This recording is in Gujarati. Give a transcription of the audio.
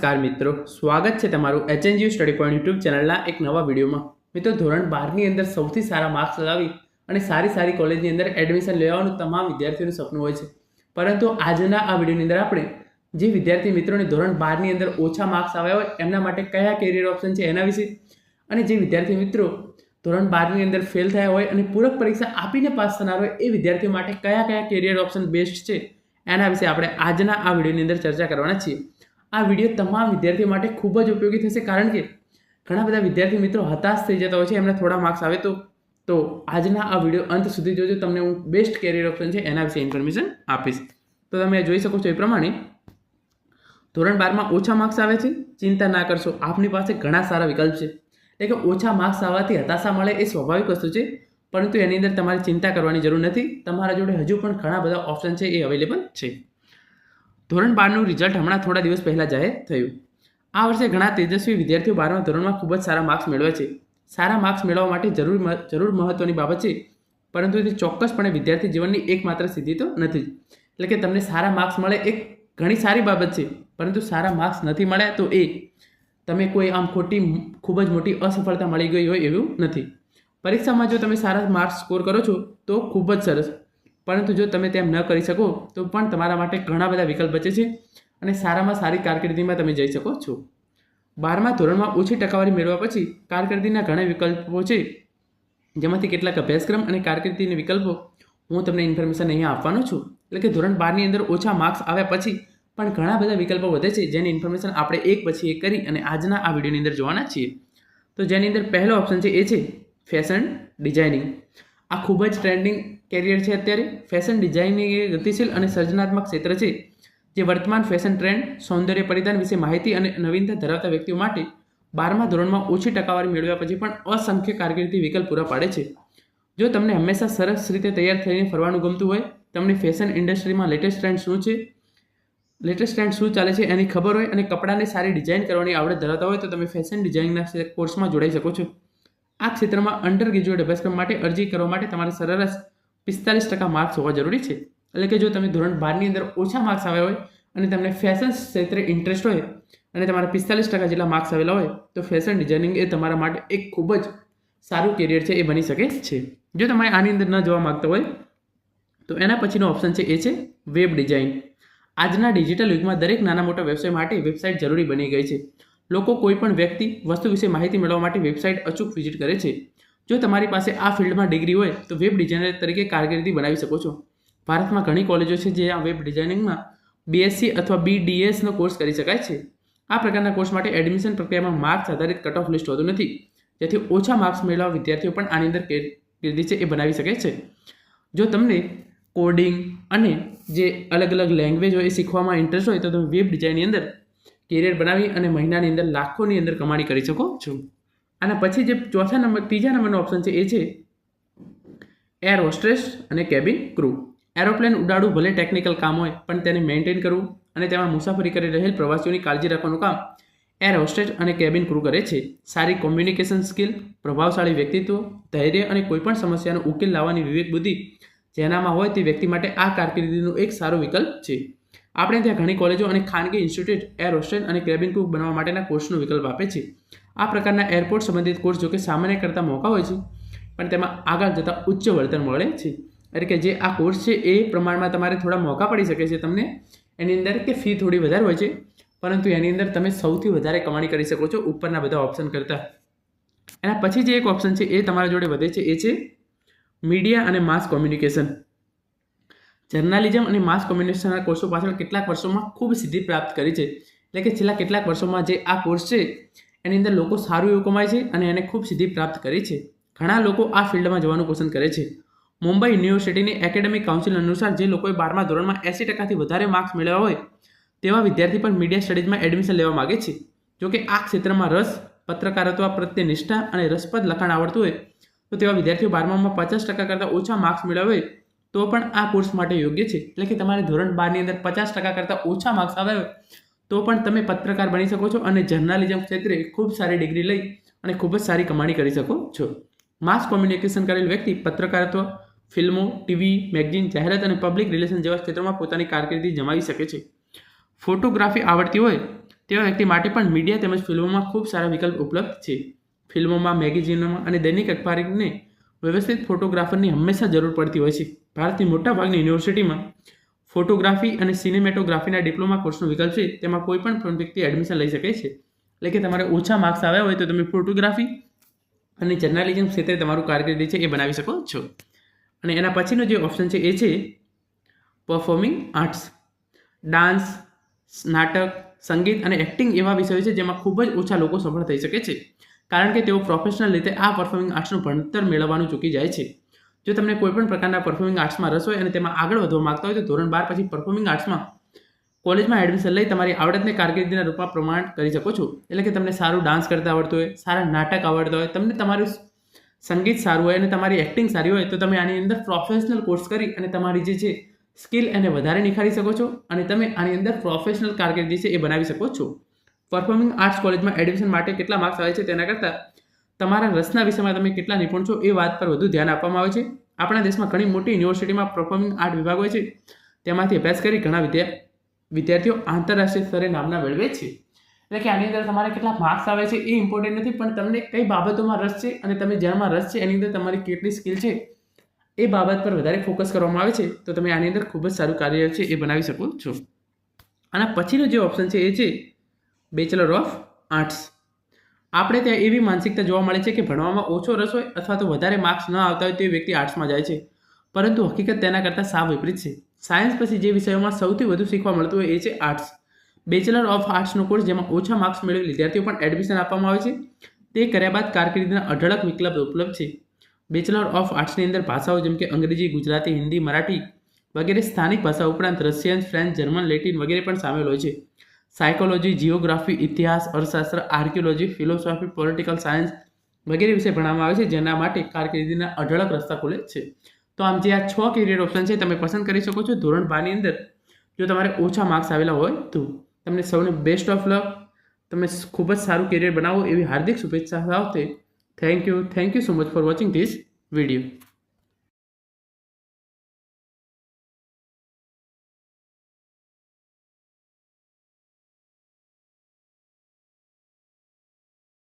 નમસ્કાર મિત્રો. સ્વાગત છે તમારું એચએનજીયુ સ્ટડી પોઈન્ટ યુટ્યુબ ચેનલના એક નવા વિડીયોમાં. મિત્રો, ધોરણ બારની અંદર સૌથી સારા માર્ક્સ લાવી અને સારી સારી કોલેજની અંદર એડમિશન લેવાનું તમામ વિદ્યાર્થીઓનું સપનું હોય છે. પરંતુ આજના આ વિડીયોની અંદર આપણે જે વિદ્યાર્થી મિત્રોને ધોરણ બારની અંદર ઓછા માર્ક્સ આવ્યા હોય, એમના માટે કયા કેરિયર ઓપ્શન છે એના વિશે અને જે વિદ્યાર્થી મિત્રો ધોરણ બારની અંદર ફેલ થયા હોય અને પૂરક પરીક્ષા આપીને પાસ થનાર હોય, એ વિદ્યાર્થીઓ માટે કયા કયા કેરિયર ઓપ્શન બેસ્ટ છે એના વિશે આપણે આજના આ વિડીયોની અંદર ચર્ચા કરવાના છીએ. આ વીડિયો તમામ વિદ્યાર્થીઓ માટે ખૂબ જ ઉપયોગી થશે કારણ કે ઘણા બધા વિદ્યાર્થી મિત્રો હતાશ થઈ જતા હોય છે, એમને થોડા માર્ક્સ આવે તો તો આજના આ વીડિયો અંત સુધી જોજો, તમને હું બેસ્ટ કેરિયર ઓપ્શન છે એના વિશે ઇન્ફોર્મેશન આપીશ. તો તમે જોઈ શકો છો એ પ્રમાણે, ધોરણ બારમાં ઓછા માર્ક્સ આવે છે, ચિંતા ના કરશો, આપની પાસે ઘણા સારા વિકલ્પ છે. એટલે કે ઓછા માર્ક્સ આવવાથી હતાશા મળે એ સ્વાભાવિક વસ્તુ છે, પરંતુ એની અંદર તમારે ચિંતા કરવાની જરૂર નથી, તમારા જોડે હજુ પણ ઘણા બધા ઓપ્શન છે એ અવેલેબલ છે. ધોરણ બારનું રિઝલ્ટ હમણાં થોડા દિવસ પહેલાં જાહેર થયું. આ વર્ષે ઘણા તેજસ્વી વિદ્યાર્થીઓ બારમા ધોરણમાં ખૂબ જ સારા માર્ક્સ મેળવે છે. સારા માર્ક્સ મેળવવા માટે જરૂર જરૂર મહત્ત્વની બાબત છે, પરંતુ તે ચોક્કસપણે વિદ્યાર્થી જીવનની એકમાત્ર સિદ્ધિ તો નથી. એટલે કે તમને સારા માર્ક્સ મળે એક ઘણી સારી બાબત છે, પરંતુ સારા માર્ક્સ નથી મળ્યા તો એ તમે કોઈ આમ ખોટી, ખૂબ જ મોટી અસફળતા મળી ગઈ હોય એવું નથી. પરીક્ષામાં જો તમે સારા માર્ક્સ સ્કોર કરો છો તો ખૂબ જ સરસ. પરંતુ જો તમે તેમ ન કરી શકો, તો પણ તમારા માટે ઘણા બધા વિકલ્પ બચે છે અને સારામાં સારી કારકિર્દીમાં તમે જઈ શકો છો. બારમા ધોરણમાં ઓછી ટકાવારી મેળવ્યા પછી કારકિર્દીના ઘણા વિકલ્પો છે. જેમાંથી કેટલાક અભ્યાસક્રમ અને કારકિર્દીના વિકલ્પો હું તમને ઇન્ફોર્મેશન અહીંયા આપવાનો છું. એટલે કે ધોરણ બારની અંદર ઓછા માર્ક્સ આવ્યા પછી પણ ઘણા બધા વિકલ્પો વધે છે. જેની ઇન્ફોર્મેશન આપણે એક પછી એક કરી અને આજના આ વિડીયોની અંદર જોવાના છીએ. તો જેની અંદર પહેલો ઓપ્શન છે એ છે ફેશન ડિઝાઇનિંગ આ ખૂબ જ ટ્રેન્ડિંગ કેરિયર છે અત્યારે. ફેશન ડિઝાઇનિંગ એ ગતિશીલ અને સર્જનાત્મક ક્ષેત્ર છે, જે વર્તમાન ફેશન ટ્રેન્ડ સૌંદર્ય પરિધાન વિશે માહિતી અને નવીનતા ધરાવતા વ્યક્તિઓ માટે બારમા ધોરણમાં ઓછી ટકાવારી મેળવ્યા પછી પણ અસંખ્ય કારકિર્દી વિકલ્પ પૂરા પાડે છે. જો તમને હંમેશા સરસ રીતે તૈયાર થઈને ફરવાનું ગમતું હોય, તમને ફેશન ઇન્ડસ્ટ્રીમાં લેટેસ્ટ ટ્રેન્ડ શું છે લેટેસ્ટ ટ્રેન્ડ શું ચાલે છે એની ખબર હોય અને કપડાને સારી ડિઝાઇન કરવાની આવડત ધરાવતા હોય તો તમે ફેશન ડિઝાઇનના કોર્સમાં જોડાઈ શકો છો. આ ક્ષેત્રમાં અંડર ગ્રેજ્યુએટ અભ્યાસક્રમ માટે અરજી કરવા માટે તમારે સરેરાશ પિસ્તાલીસ ટકા માર્ક્સ હોવા જરૂરી છે. એટલે કે જો તમે ધોરણ બારની અંદર ઓછા માર્ક્સ આવ્યા હોય અને તમને ફેશન ક્ષેત્રે ઇન્ટરેસ્ટ હોય અને તમારા પિસ્તાલીસ ટકા જેટલા માર્ક્સ આવેલા હોય, તો ફેશન ડિઝાઇનિંગ એ તમારા માટે એક ખૂબ જ સારું કેરિયર છે એ બની શકે છે. જો તમારે આની અંદર ન જવા માગતા હોય, તો એના પછીનો ઓપ્શન છે એ છે વેબ ડિઝાઇન આજના ડિજિટલ યુગમાં દરેક નાના મોટા વ્યવસાય માટે વેબસાઇટ જરૂરી બની ગઈ છે. લોકો કોઈપણ વ્યક્તિ વસ્તુ વિશે માહિતી મેળવવા માટે વેબસાઇટ અચૂક વિઝિટ કરે છે. જો તમારી પાસે આ ફિલ્ડમાં ડિગ્રી હોય તો વેબ ડિઝાઇનર તરીકે કારકિર્દી બનાવી શકો છો. ભારતમાં ઘણી કોલેજો છે જે આ વેબ ડિઝાઇનિંગમાં બીએસસી અથવા બીડીએસનો કોર્સ કરી શકાય છે. આ પ્રકારના કોર્સ માટે એડમિશન પ્રક્રિયામાં માર્ક્સ આધારિત કટ ઓફ લિસ્ટ હોતું નથી, જેથી ઓછા માર્ક્સ મેળવવા વિદ્યાર્થીઓ પણ આની અંદર કારકિર્દી છે એ બનાવી શકે છે. જો તમને કોડિંગ અને જે અલગ અલગ લેંગ્વેજ હોય એ શીખવામાં ઇન્ટરેસ્ટ હોય તો તમે વેબ ડિઝાઇનની અંદર કેરિયર બનાવી અને મહિનાની અંદર લાખોની અંદર કમાણી કરી શકો છો. આના પછી જે ચોથા નંબર, ત્રીજા નંબરનો ઓપ્શન છે એ છે એર હોસ્ટ્રેસ અને કેબિન ક્રૂ એરોપ્લેન ઉડાડવું ભલે ટેકનિકલ કામ હોય, પણ તેને મેન્ટેન કરવું અને તેમાં મુસાફરી કરી રહેલ પ્રવાસીઓની કાળજી રાખવાનું કામ એર હોસ્ટેસ અને કેબિન ક્રૂ કરે છે. સારી કોમ્યુનિકેશન સ્કિલ પ્રભાવશાળી વ્યક્તિત્વ, ધૈર્ય અને કોઈપણ સમસ્યાનો ઉકેલ લાવવાની વિવેક બુદ્ધિ જેનામાં હોય તે વ્યક્તિ માટે આ કારકિર્દીનો એક સારો વિકલ્પ છે. આપણે ત્યાં ઘણી કોલેજો અને ખાનગી ઇન્સ્ટિટ્યૂટ એર હોસ્ટેસ અને કેબિન ક્રૂ બનવા માટેના કોર્સનો વિકલ્પ આપે છે. આ પ્રકારના એરપોર્ટ સંબંધિત કોર્સ જોકે સામાન્ય કરતાં મોકા હોય છે, પણ તેમાં આગળ જતાં ઉચ્ચ વળતર મળે છે. એટલે કે જે આ કોર્સ છે એ પ્રમાણમાં તમારે થોડા મોકા પડી શકે છે તમને. એની અંદર કે ફી થોડી વધારે હોય છે, પરંતુ એની અંદર તમે સૌથી વધારે કમાણી કરી શકો છો ઉપરના બધા ઓપ્શન કરતાં. એના પછી જે એક ઓપ્શન છે એ તમારા જોડે વધે છે, એ છે મીડિયા અને માસ કોમ્યુનિકેશન જર્નાલિઝમ અને માસ કોમ્યુનિકેશનના કોર્સો પાછળ કેટલાક વર્ષોમાં ખૂબ સિદ્ધિ પ્રાપ્ત કરી છે. એટલે કે છેલ્લા કેટલાક વર્ષોમાં જે આ કોર્સ છે એની અંદર લોકો સારું એવું કમાય છે અને એને ખૂબ સિદ્ધિ પ્રાપ્ત કરી છે. ઘણા લોકો આ ફિલ્ડમાં જવાનું પસંદ કરે છે. મુંબઈ યુનિવર્સિટીની એકેડેમિક કાઉન્સિલ અનુસાર જે લોકોએ બારમા ધોરણમાં એંસી ટકાથી વધારે માર્ક્સ મેળવ્યા હોય, તેવા વિદ્યાર્થી પણ મીડિયા સ્ટડીઝમાં એડમિશન લેવા માગે છે. જોકે આ ક્ષેત્રમાં રસ, પત્રકારત્વ પ્રત્યે નિષ્ઠા અને રસપ્રદ લખાણ આવડતું હોય, તો તેવા વિદ્યાર્થીઓ બારમામાં પચાસ ટકા કરતાં ઓછા માર્ક્સ મેળવે, તો પણ આ કોર્સ માટે યોગ્ય છે. એટલે કે તમારે ધોરણ બારની અંદર પચાસ ટકા કરતાં ઓછા માર્ક્સ આવે તો પણ તમે પત્રકાર બની શકો છો અને જર્નાલિઝમ ક્ષેત્રે ખૂબ સારી ડિગ્રી લઈ અને ખૂબ જ સારી કમાણી કરી શકો છો. માસ કોમ્યુનિકેશન કરેલ વ્યક્તિ પત્રકારત્વ ફિલ્મો, ટીવી, મેગઝીન, જાહેરાત અને પબ્લિક રિલેશન જેવા ક્ષેત્રોમાં પોતાની કારકિર્દી જમાવી શકે છે. ફોટોગ્રાફી આવડતી હોય તેવા વ્યક્તિ માટે પણ મીડિયા તેમજ ફિલ્મોમાં ખૂબ સારા વિકલ્પ ઉપલબ્ધ છે. ફિલ્મોમાં, મેગેઝિનોમાં અને દૈનિક અખબારને વ્યવસ્થિત ફોટોગ્રાફરની હંમેશા જરૂર પડતી હોય છે. ભારતની મોટાભાગની યુનિવર્સિટીમાં ફોટોગ્રાફી અને સિનેમેટોગ્રાફીના ડિપ્લોમા કોર્સનો વિકલ્પ છે. તેમાં કોઈ પણ વ્યક્તિ એડમિશન લઈ શકે છે. એટલે કે તમારે ઓછા માર્ક્સ આવ્યા હોય તો તમે ફોટોગ્રાફી અને જર્નાલિઝમ ક્ષેત્રે તમારું કારકિર્દી છે એ બનાવી શકો છો. અને એના પછીનો જે ઓપ્શન છે એ છે પરફોર્મિંગ આર્ટ્સ ડાન્સ નાટક, સંગીત અને એક્ટિંગ એવા વિષયો છે જેમાં ખૂબ જ ઓછા લોકો સફળ થઈ શકે છે. કારણ કે તેઓ પ્રોફેશનલ રીતે આ પરફોર્મિંગ આર્ટ્સનું ભણતર મેળવવાનું ચૂકી જાય છે. જો તમને કોઈ પણ પ્રકારના પરફોર્મિંગ આર્ટ્સમાં રસ હોય અને તેમાં આગળ વધવા માગતા હોય તો ધોરણ બાર પછી પરફોર્મિંગ આર્ટ્સમાં કોલેજમાં એડમિશન લઈ તમારી આવડતને કારકિર્દીના રૂપમાં પ્રમાણ કરી શકો છો. એટલે કે તમને સારું ડાન્સ કરતા આવડતું હોય, સારા નાટક આવડતા હોય, તમને તમારું સંગીત સારું હોય અને તમારી એક્ટિંગ સારી હોય તો તમે આની અંદર પ્રોફેશનલ કોર્સ કરી અને તમારી જે છે સ્કિલ એને વધારે નિખારી શકો છો અને તમે આની અંદર પ્રોફેશનલ કારકિર્દી છે એ બનાવી શકો છો. પરફોર્મિંગ આર્ટ્સ કોલેજમાં એડમિશન માટે કેટલા માર્ક્સ આવે છે તેના કરતાં તમારા રસના વિષયમાં તમે કેટલા નિપુણ છો એ વાત પર વધુ ધ્યાન આપવામાં આવે છે. આપણા દેશમાં ઘણી મોટી યુનિવર્સિટીમાં પરફોર્મિંગ આર્ટ વિભાગ હોય છે. તેમાંથી અભ્યાસ કરી ઘણા વિદ્યા વિદ્યાર્થીઓ આંતરરાષ્ટ્રીય સ્તરે નામના મેળવે છે. એટલે કે આની અંદર તમારે કેટલા માર્ક્સ આવે છે એ ઇમ્પોર્ટન્ટ નથી, પણ તમને કઈ બાબતોમાં રસ છે અને તમે જેમાં રસ છે એની અંદર તમારી કેટલી સ્કિલ છે એ બાબત પર વધારે ફોકસ કરવામાં આવે છે. તો તમે આની અંદર ખૂબ જ સારું કાર્ય છે એ બનાવી શકો છો. આના પછીનો જે ઓપ્શન છે એ છે બેચલર ઓફ આર્ટ્સ આપણે ત્યાં એવી માનસિકતા જોવા મળે છે કે ભણવામાં ઓછો રસ હોય અથવા તો વધારે માર્ક્સ ન આવતા હોય તે વ્યક્તિ આર્ટ્સમાં જાય છે. પરંતુ હકીકત તેના કરતાં સાવ વિપરીત છે. સાયન્સ પછી જે વિષયોમાં સૌથી વધુ શીખવા મળતું હોય એ છે આર્ટ્સ બેચલર ઓફ આર્ટ્સનો કોર્સ જેમાં ઓછા માર્ક્સ મેળવી વિદ્યાર્થીઓ પણ એડમિશન આપવામાં આવે છે. તે કર્યા બાદ કારકિર્દીના અઢળક વિકલ્પ ઉપલબ્ધ છે. બેચલર ઓફ આર્ટ્સની અંદર ભાષાઓ જેમ કે અંગ્રેજી, ગુજરાતી, હિન્દી, મરાઠી વગેરે સ્થાનિક ભાષા ઉપરાંત રશિયન, ફ્રેન્ચ, જર્મન, લેટિન વગેરે પણ સામેલ હોય છે. સાયકોલોજી, જીઓગ્રાફી, ઇતિહાસ, અર્થશાસ્ત્ર, આર્કિયોલોજી, ફિલોસોફી, પોલિટિકલ સાયન્સ વગેરે વિશે ભણવામાં આવે છે, જેના માટે કારકિર્દીના અઢળક રસ્તા ખુલે છે. તો આમ જે આ છ કેરિયર ઓપ્શન છે, તમે પસંદ કરી શકો છો. ધોરણ બારની અંદર જો તમારે ઓછા માર્ક્સ આવેલા હોય, તો તમને સૌને બેસ્ટ ઓફ લક તમે ખૂબ જ સારું કેરિયર બનાવો એવી હાર્દિક શુભેચ્છા સાથે. Thank you thank you so much for watching this video